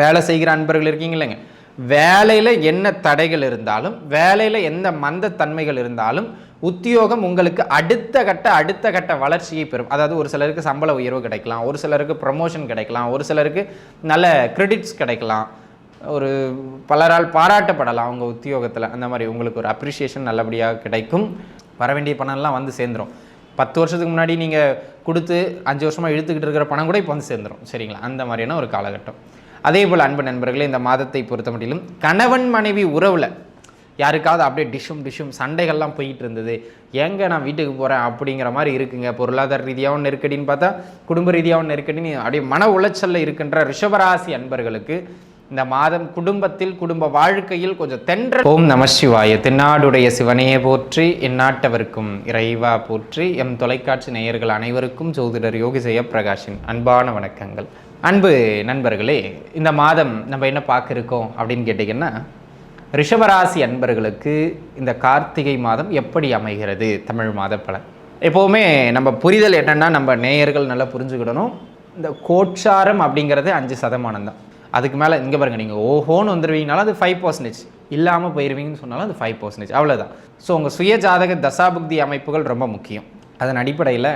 வேலை செய்கிற அன்பர்கள் இருக்கீங்க இல்லைங்க வேலையில் என்ன தடைகள் இருந்தாலும் வேலையில் எந்த மந்த தன்மைகள் இருந்தாலும் உத்தியோகம் உங்களுக்கு அடுத்த கட்ட அடுத்த கட்ட வளர்ச்சியை பெறும். அதாவது ஒரு சிலருக்கு சம்பள உயர்வு கிடைக்கலாம் ஒரு சிலருக்கு ப்ரமோஷன் கிடைக்கலாம் ஒரு சிலருக்கு நல்ல கிரெடிட்ஸ் கிடைக்கலாம். ஒரு பலரால் பாராட்டப்படலாம் அவங்க உத்தியோகத்தில். அந்த மாதிரி உங்களுக்கு ஒரு அப்ரிஷியேஷன் நல்லபடியாக கிடைக்கும். வர வேண்டிய பணம்லாம் வந்து சேர்ந்துரும். பத்து வருஷத்துக்கு முன்னாடி நீங்கள் கொடுத்து அஞ்சு வருஷமாக இழுத்துக்கிட்டு இருக்கிற பணம் கூட இப்போ வந்து சேர்ந்துரும். சரிங்களா? அந்த மாதிரியான ஒரு காலகட்டம். அதே போல் அன்பு நண்பர்களே இந்த மாதத்தை பொறுத்த மட்டிலும் கணவன் மனைவி உறவில் யாருக்காவது அப்படியே டிஷ்ஷும் டிஷ்ஷும் சண்டைகள்லாம் போயிட்டு இருந்தது எங்க நான் வீட்டுக்கு போகிறேன் அப்படிங்கிற மாதிரி இருக்குங்க. பொருளாதார ரீதியாகவும் நெருக்கடின்னு பார்த்தா குடும்ப ரீதியாகவும் நெருக்கடின்னு அப்படியே மன உளைச்சல்ல இருக்கின்ற ரிஷபராசி அன்பர்களுக்கு இந்த மாதம் குடும்பத்தில் குடும்ப வாழ்க்கையில் கொஞ்சம் தென்ற ஓம் நம சிவாய. தென்னாடுடைய சிவனையே போற்றி எந்நாட்டவர்க்கும் இறைவா போற்றி எம் தொலைக்காட்சி நேயர்கள் அனைவருக்கும் ஜோதிடர் யோகி பிரகாஷின் அன்பான வணக்கங்கள். அன்பு நண்பர்களே இந்த மாதம் நம்ம என்ன பார்க்க இருக்கோம் அப்படின்னு கேட்டிங்கன்னா ரிஷபராசி அன்பர்களுக்கு இந்த கார்த்திகை மாதம் எப்படி அமைகிறது? தமிழ் மாத பலன் எப்போவுமே நம்ம புரிதல் என்னென்னா நம்ம நேயர்கள் நல்லா புரிஞ்சுக்கிடணும். இந்த கோட்சாரம் அப்படிங்கிறது அஞ்சு சதமானம் தான். அதுக்கு மேலே இங்கே பாருங்கள் நீங்கள் ஓஹோன்னு வந்துடுவீங்கனாலும் அது ஃபைவ் பர்சன்டேஜ் இல்லாமல் போயிடுவீங்கன்னு சொன்னாலும் அது ஃபைவ் பர்சன்டேஜ் அவ்வளோதான் ஸோ உங்கள் சுய ஜாதக தசாபுக்தி அமைப்புகள் ரொம்ப முக்கியம். அதன் அடிப்படையில்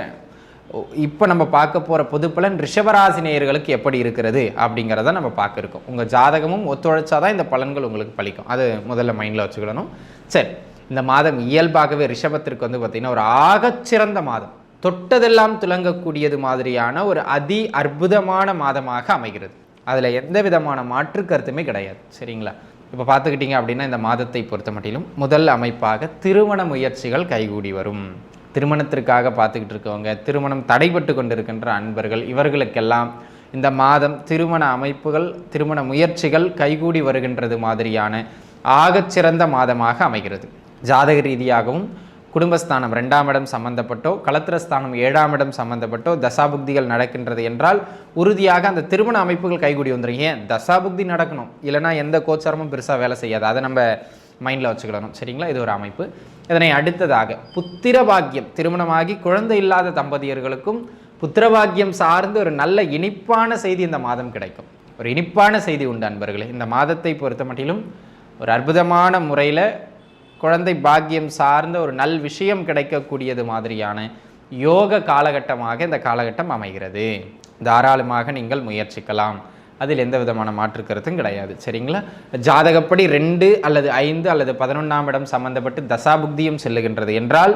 இப்போ நம்ம பார்க்க போகிற பொதுப்பலன் ரிஷபராசி நேயர்களுக்கு எப்படி இருக்கிறது அப்படிங்கிறத நம்ம பார்க்க இருக்கோம். உங்கள் ஜாதகமும் ஒத்துழைச்சாதான் இந்த பலன்கள் உங்களுக்கு பழிக்கும் அது முதல்ல மைண்டில் வச்சுக்கிடணும். சரி இந்த மாதம் இயல்பாகவே ரிஷபத்திற்கு வந்து பார்த்திங்கன்னா ஒரு ஆகச்சிறந்த மாதம். தொட்டதெல்லாம் துலங்கக்கூடியது மாதிரியான ஒரு அதி அற்புதமான மாதமாக அமைகிறது. அதில் எந்த விதமான மாற்று கருத்துமே கிடையாது. சரிங்களா? இப்போ பார்த்துக்கிட்டிங்க அப்படின்னா இந்த மாதத்தை பொறுத்த மட்டிலும் முதல் அமைப்பாக திருமண முயற்சிகள் கைகூடி வரும். திருமணத்திற்காக பார்த்துக்கிட்டு இருக்கவங்க திருமணம் தடைபட்டு கொண்டிருக்கின்ற அன்பர்கள் இவர்களுக்கெல்லாம் இந்த மாதம் திருமண அமைப்புகள் திருமண முயற்சிகள் கைகூடி வருகின்றது மாதிரியான ஆகச்சிறந்த மாதமாக அமைகிறது. ஜாதக ரீதியாகவும் குடும்பஸ்தானம் ரெண்டாம் இடம் சம்பந்தப்பட்டோ கலத்திரஸ்தானம் ஏழாம் இடம் சம்பந்தப்பட்டோ தசாபுக்திகள் நடக்கின்றது என்றால் உறுதியாக அந்த திருமண அமைப்புகள் கைகூடி வந்துடும் ஏன்? தசாபுக்தி நடக்கணும். இல்லைன்னா எந்த கோச்சாரமும் பெருசாக வேலை செய்யாது. அதை நம்ம மைண்டில் வச்சுக்கிடணும். சரிங்களா? இது ஒரு அமைப்பு. இதனை அடுத்ததாக புத்திர பாக்கியம் திருமணமாகி குழந்தை இல்லாத தம்பதியர்களுக்கும் புத்திரபாக்கியம் சார்ந்து ஒரு நல்ல இனிப்பான செய்தி இந்த மாதம் கிடைக்கும். ஒரு இனிப்பான செய்தி உண்டு அன்பர்களே. இந்த மாதத்தை பொறுத்த மட்டிலும் ஒரு அற்புதமான முறையில் குழந்தை பாக்கியம் சார்ந்த ஒரு நல் விஷயம் கிடைக்கக்கூடியது மாதிரியான யோக காலகட்டமாக இந்த காலகட்டம் அமைகிறது. தாராளமாக நீங்கள் முயற்சிக்கலாம். அதில் எந்த விதமான மாற்று கருத்தும் கிடையாது. சரிங்களா? ஜாதகப்படி ரெண்டு அல்லது ஐந்து அல்லது பதினொன்றாம் இடம் சம்பந்தப்பட்டு தசாபுக்தியும் செல்லுகின்றது என்றால்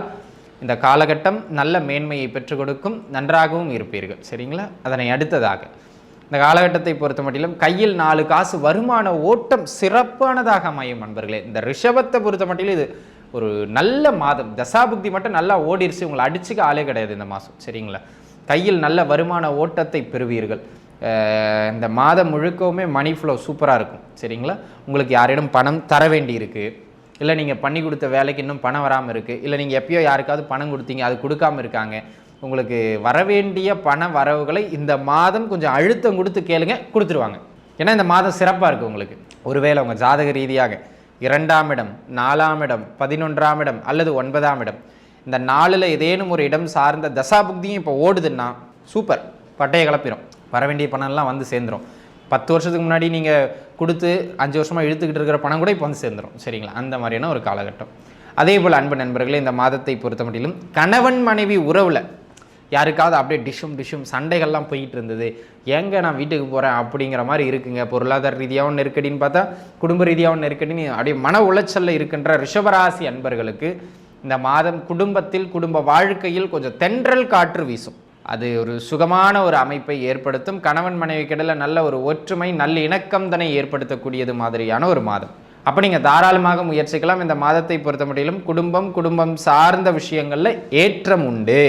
இந்த காலகட்டம் நல்ல மேன்மையை பெற்றுக் கொடுக்கும் நன்றாகவும் இருப்பீர்கள். சரிங்களா? அதனை அடுத்ததாக இந்த காலகட்டத்தை பொறுத்த மட்டிலும் கையில் நாலு காசு வருமான ஓட்டம் சிறப்பானதாக அமையும் நண்பர்களே. இந்த ரிஷபத்தை பொறுத்த மட்டிலும் இது ஒரு நல்ல மாதம். தசாபுக்தி மட்டும் நல்லா ஓடிருச்சு உங்களை அடிச்சுக்க ஆளே கிடையாது இந்த மாதம். சரிங்களா? கையில் நல்ல வருமான ஓட்டத்தை பெறுவீர்கள். இந்த மாதம் முழுக்கவுமே மணி ஃப்ளோ சூப்பராக இருக்கும். சரிங்களா? உங்களுக்கு யாரிடம் பணம் தர வேண்டி இருக்குது இல்லை நீங்கள் பண்ணி கொடுத்த வேலைக்கு இன்னும் பணம் வராமல் இருக்குது இல்லை நீங்கள் எப்பயோ யாருக்காவது பணம் கொடுத்தீங்க அது கொடுக்காம இருக்காங்க. உங்களுக்கு வரவேண்டிய பண வரவுகளை இந்த மாதம் கொஞ்சம் அழுத்தம் கொடுத்து கேளுங்க கொடுத்துருவாங்க. ஏன்னா இந்த மாதம் சிறப்பாக இருக்குது உங்களுக்கு. ஒருவேளை உங்கள் ஜாதக ரீதியாக இரண்டாம் இடம் நாலாம் இடம் பதினொன்றாம் இடம் அல்லது ஒன்பதாம் இடம். இந்த நாளில் ஏதேனும் ஒரு இடம் சார்ந்த தசாபுக்தியும் இப்போ ஓடுதுன்னா சூப்பர் பட்டையை கிளப்பிடும் வர வேண்டிய பணம்லாம் வந்து சேர்ந்துரும். பத்து வருஷத்துக்கு முன்னாடி நீங்கள் கொடுத்து அஞ்சு வருஷமாக இழுத்துக்கிட்டு இருக்கிற பணம் கூட இப்போ வந்து சேர்ந்துரும். சரிங்களா? அந்த மாதிரியான ஒரு காலகட்டம். அதே போல் அன்பு நண்பர்களே இந்த மாதத்தை பொறுத்த மட்டிலும் கணவன் மனைவி உறவில் யாருக்காவது அப்படியே டிஷ்ஷும் டிஷ்ஷும் சண்டைகள்லாம் போயிட்டு இருந்தது எங்கே நான் வீட்டுக்கு போகிறேன் அப்படிங்கிற மாதிரி இருக்குங்க. பொருளாதார ரீதியாகவும் நெருக்கடின்னு பார்த்தா குடும்ப ரீதியாகவும் நெருக்கடின்னு அப்படியே மன உளைச்சலில் இருக்கின்ற ரிஷபராசி அன்பர்களுக்கு இந்த மாதம் குடும்பத்தில் குடும்ப வாழ்க்கையில் கொஞ்சம் தென்றல் காற்று வீசும். அது ஒரு சுகமான ஒரு அமைப்பை ஏற்படுத்தும். கணவன் மனைவிக்கிடையில் நல்ல ஒரு ஒற்றுமை நல்ல இணக்கம் தனை ஏற்படுத்தக்கூடியது மாதிரியான ஒரு மாதம். அப்போ நீங்கள் தாராளமாக முயற்சிக்கலாம். இந்த மாதத்தை பொறுத்த முடியலும் குடும்பம் குடும்பம் சார்ந்த விஷயங்களில் ஏற்றம் உண்டு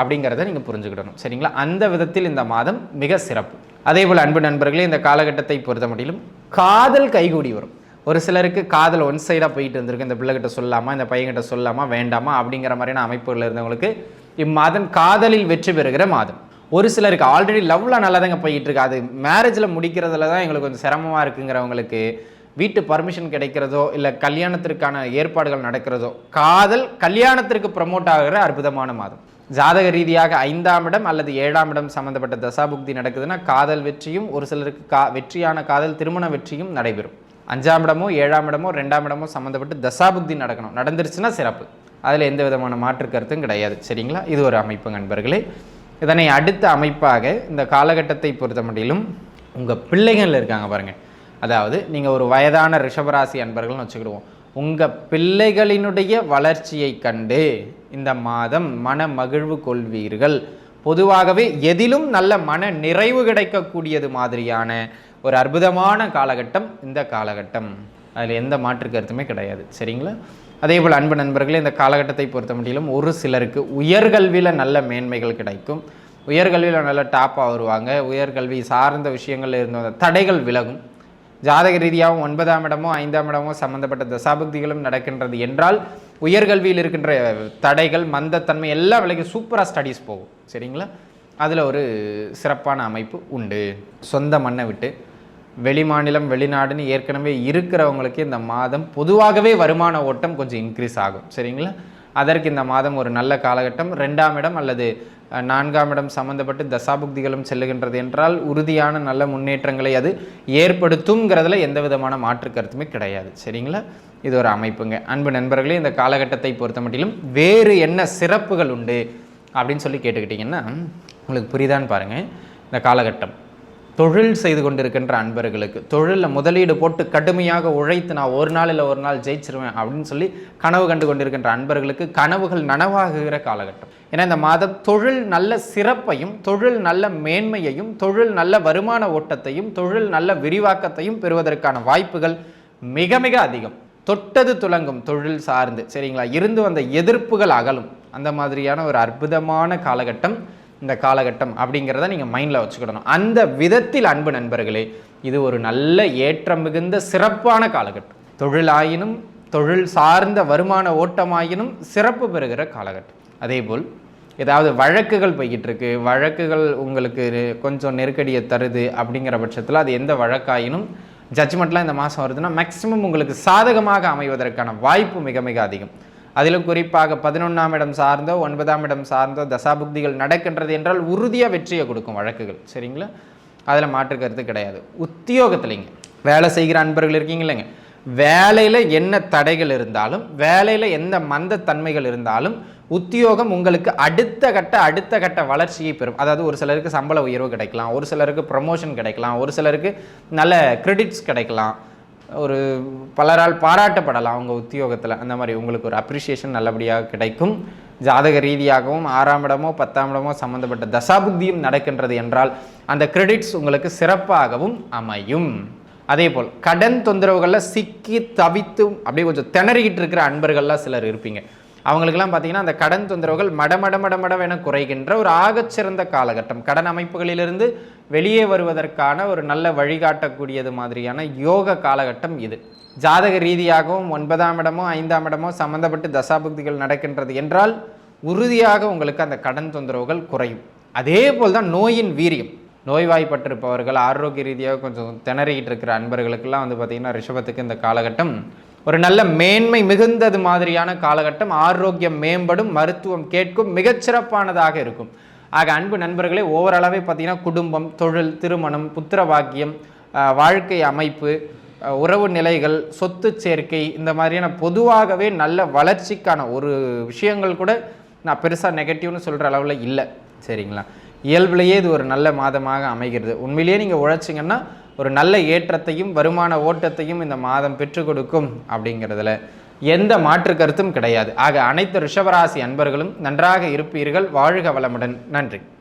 அப்படிங்கிறத நீங்கள் புரிஞ்சுக்கிடணும். சரிங்களா? அந்த விதத்தில் இந்த மாதம் மிக சிறப்பு. அதே போல் அன்பு நண்பர்களே இந்த காலகட்டத்தை பொறுத்த முடியலும் காதல் கைகூடி வரும். ஒரு சிலருக்கு காதல் ஒன் சைடாக போயிட்டு இருந்திருக்கு. இந்த பிள்ளைகிட்ட சொல்லாமா இந்த பையன்கிட்ட சொல்லாமா வேண்டாமா? அப்படிங்கிற மாதிரியான அமைப்புகள் இருந்தவங்களுக்கு இம்மாதம் காதலில் வெற்றி பெறுகிற மாதம் ஒரு சிலருக்கு ஆல்ரெடி லவ்வில் நல்லா தாங்க போயிட்டு இருக்கு அது மேரேஜில் முடிக்கிறதுல தான் எங்களுக்கு கொஞ்சம் சிரமமாக இருக்குங்கிறவங்களுக்கு வீட்டு பர்மிஷன் கிடைக்கிறதோ இல்லை கல்யாணத்திற்கான ஏற்பாடுகள் நடக்கிறதோ காதல் கல்யாணத்திற்கு ப்ரமோட் ஆகிற அற்புதமான மாதம். ஜாதக ரீதியாக ஐந்தாம் இடம் அல்லது ஏழாம் இடம் சம்மந்தப்பட்ட தசாபுக்தி நடக்குதுன்னா காதல் வெற்றியும் ஒரு சிலருக்கு கா வெற்றியான காதல் திருமண வெற்றியும் நடைபெறும். அஞ்சாம் இடமோ ஏழாம் இடமோ ரெண்டாம் இடமோ சம்மந்தப்பட்டு தசாபுக்தி நடக்கணும். நடந்துருச்சுன்னா சிறப்பு. அதில் எந்த விதமான மாற்று கருத்தும் கிடையாது. சரிங்களா? இது ஒரு அமைப்பு நண்பர்களே. இதனை அடுத்த அமைப்பாக இந்த காலகட்டத்தை பொறுத்த மட்டிலும் உங்கள் பிள்ளைகள் இருக்காங்க பாருங்கள் அதாவது நீங்கள் ஒரு வயதான ரிஷபராசி அன்பர்கள்னு வச்சுக்கிடுவோம். உங்கள் பிள்ளைகளினுடைய வளர்ச்சியை கண்டு இந்த மாதம் மன மகிழ்வு கொள்வீர்கள். பொதுவாகவே எதிலும் நல்ல மன நிறைவு கிடைக்கக்கூடியது மாதிரியான ஒரு அற்புதமான காலகட்டம் இந்த காலகட்டம். அதில் எந்த மாற்று கருத்துமே கிடையாது. சரிங்களா? அதே போல் அன்பு நண்பர்களே இந்த காலகட்டத்தை பொறுத்த மட்டிலும் ஒரு சிலருக்கு உயர்கல்வியில் நல்ல மேன்மைகள் கிடைக்கும். உயர்கல்வியில் நல்ல டாப்பாக வருவாங்க. உயர்கல்வி சார்ந்த விஷயங்கள் இருந்த தடைகள் விலகும். ஜாதக ரீதியாகவும் ஒன்பதாம் இடமோ ஐந்தாம் இடமோ சம்மந்தப்பட்ட தசாபக்திகளும் நடக்கின்றது என்றால் உயர்கல்வியில் இருக்கின்ற தடைகள் மந்தத்தன்மை எல்லாம் விலைக்கு சூப்பராக ஸ்டடீஸ் போகும். சரிங்களா? அதில் ஒரு சிறப்பான அமைப்பு உண்டு. சொந்த மண்ணை விட்டு வெளிமாநிலம் வெளிநாடுன்னு ஏற்கனவே இருக்கிறவங்களுக்கு இந்த மாதம் பொதுவாகவே வருமான ஓட்டம் கொஞ்சம் இன்க்ரீஸ் ஆகும். சரிங்களா? அதற்கு இந்த மாதம் ஒரு நல்ல காலகட்டம். ரெண்டாம் இடம் அல்லது நான்காம் இடம் சம்மந்தப்பட்டு தசாபுக்திகளும் செல்லுகின்றது என்றால் உறுதியான நல்ல முன்னேற்றங்களை அது ஏற்படுத்துங்கிறதுல எந்த விதமான மாற்று கருத்துமே கிடையாது. சரிங்களா? இது ஒரு அமைப்புங்க. அன்பு நண்பர்களே இந்த காலகட்டத்தை பொறுத்த மட்டிலும் வேறு என்ன சிறப்புகள் உண்டு அப்படின்னு சொல்லி கேட்டுக்கிட்டிங்கன்னா உங்களுக்கு புரியுதான்னு பாருங்கள் இந்த காலகட்டம். தொழில் செய்து கொண்டிருக்கின்ற அன்பர்களுக்கு தொழிலில் முதலீடு போட்டு கடுமையாக உழைத்து நான் ஒரு நாள் இல்லை ஒரு நாள் ஜெயிச்சிருவேன் அப்படின்னு சொல்லி கனவு கண்டு கொண்டிருக்கின்ற அன்பர்களுக்கு கனவுகள் நனவாகுகிற காலகட்டம். ஏன்னா இந்த மாதம் தொழில் நல்ல சிறப்பையும் தொழில் நல்ல மேன்மையையும் தொழில் நல்ல வருமான ஓட்டத்தையும் தொழில் நல்ல விரிவாக்கத்தையும் பெறுவதற்கான வாய்ப்புகள் மிக மிக அதிகம். தொட்டது துலங்கும் தொழில் சார்ந்து சரிங்களா? இருந்து வந்த எதிர்ப்புகள் அகலும். அந்த மாதிரியான ஒரு அற்புதமான காலகட்டம். இந்த காலகட்டம் அப்படிங்கிறத நீங்கள் மைண்டில் வச்சுக்கிடணும். அந்த விதத்தில் அன்பு நண்பர்களே இது ஒரு நல்ல ஏற்றம் மிகுந்த சிறப்பான காலகட்டம். தொழிலாயினும் தொழில் சார்ந்த வருமான ஓட்டமாயினும் சிறப்பு பெறுகிற காலகட்டம். அதேபோல் ஏதாவது வழக்குகள் போய்கிட்டு இருக்கு வழக்குகள் உங்களுக்கு கொஞ்சம் நெருக்கடியை தருது அப்படிங்கிற பட்சத்தில் அது எந்த வழக்காயினும் ஜட்ஜ்மெண்ட்லாம் இந்த மாதம் வருதுன்னா மேக்ஸிமம் உங்களுக்கு சாதகமாக அமைவதற்கான வாய்ப்பு மிக மிக அதிகம். அதிலும் குறிப்பாக பதினொன்றாம் இடம் சார்ந்தோ ஒன்பதாம் இடம் சார்ந்தோ தசாபுக்திகள் நடக்கின்றது என்றால் உறுதியாக வெற்றியை கொடுக்கும் வழக்குகள். சரிங்களா? அதில் மாற்று கருத்து கிடையாது. உத்தியோகத்துலைங்க. வேலை செய்கிற அன்பர்கள் இருக்கீங்க இல்லைங்க வேலையில் என்ன தடைகள் இருந்தாலும் வேலையில் எந்த மந்த தன்மைகள் இருந்தாலும் உத்தியோகம் உங்களுக்கு அடுத்த கட்ட அடுத்த கட்ட வளர்ச்சியை பெறும். அதாவது ஒரு சிலருக்கு சம்பள உயர்வு கிடைக்கலாம் ஒரு சிலருக்கு ப்ரமோஷன் கிடைக்கலாம் ஒரு சிலருக்கு நல்ல கிரெடிட்ஸ் கிடைக்கலாம். ஒரு பலரால் பாராட்டப்படலாம் அவங்க உத்தியோகத்தில். அந்த மாதிரி உங்களுக்கு ஒரு அப்ரிஷியேஷன் நல்லபடியாக கிடைக்கும். ஜாதக ரீதியாகவும் ஆறாம் இடமோ பத்தாம் இடமோ சம்மந்தப்பட்ட தசாபுத்தியும் நடக்கின்றது என்றால் அந்த கிரெடிட்ஸ் உங்களுக்கு சிறப்பாகவும் அமையும். அதே போல் கடன் தொந்தரவுகளில் சிக்கி தவித்தும் அப்படியே கொஞ்சம் திணறிக்கிட்டு இருக்கிற அன்பர்கள்லாம் சிலர் இருப்பீங்க. அவங்களுக்கெல்லாம் பார்த்தீங்கன்னா அந்த கடன் தொந்தரவுகள் மடமட மடமடவென குறைகின்ற ஒரு ஆகச்சிறந்த காலகட்டம். கடன் அமைப்புகளிலிருந்து வெளியே வருவதற்கான ஒரு நல்ல வழிகாட்டக்கூடியது மாதிரியான யோக காலகட்டம் இது. ஜாதக ரீதியாகவும் ஒன்பதாம் இடமோ ஐந்தாம் இடமோ சம்மந்தப்பட்டு தசாபக்திகள் நடக்கின்றது என்றால் உறுதியாக உங்களுக்கு அந்த கடன் தொந்தரவுகள் குறையும். அதே போல் தான் நோயின் வீரியம். நோய்வாய்ப்பட்டிருப்பவர்கள் ஆரோக்கிய ரீதியாக கொஞ்சம் திணறிக்கிட்டு இருக்கிற அன்பர்களுக்கெல்லாம் வந்து பார்த்திங்கன்னா ரிஷபத்துக்கு இந்த காலகட்டம் ஒரு நல்ல மேன்மை மிகுந்தது மாதிரியான காலகட்டம் ஆரோக்கியம் மேம்படும் மருத்துவம் கேட்கும் மிகச்சிறப்பானதாக இருக்கும். ஆக அன்பு நண்பர்களே ஓவரளவே பார்த்தீங்கன்னா குடும்பம் தொழில் திருமணம் புத்திர வாக்கியம் வாழ்க்கை அமைப்பு உறவு நிலைகள் சொத்து சேர்க்கை இந்த மாதிரியான பொதுவாகவே நல்ல வளர்ச்சிக்கான ஒரு விஷயங்கள் கூட நான் பெருசாக நெகட்டிவ்னு சொல்கிற அளவில் இல்லை. சரிங்களா? இயல்பிலேயே இது ஒரு நல்ல மாதமாக அமைகிறது. உண்மையிலேயே நீங்கள் உழைச்சிங்கன்னா ஒரு நல்ல ஏற்றத்தையும் வருமான ஓட்டத்தையும் இந்த மாதம் பெற்றுக் கொடுக்கும் அப்படிங்கிறதுல எந்த மாற்று கருத்தும் கிடையாது. ஆக அனைத்து ரிஷபராசி அன்பர்களும் நன்றாக இருப்பீர்கள். வாழ்க வளமுடன். நன்றி.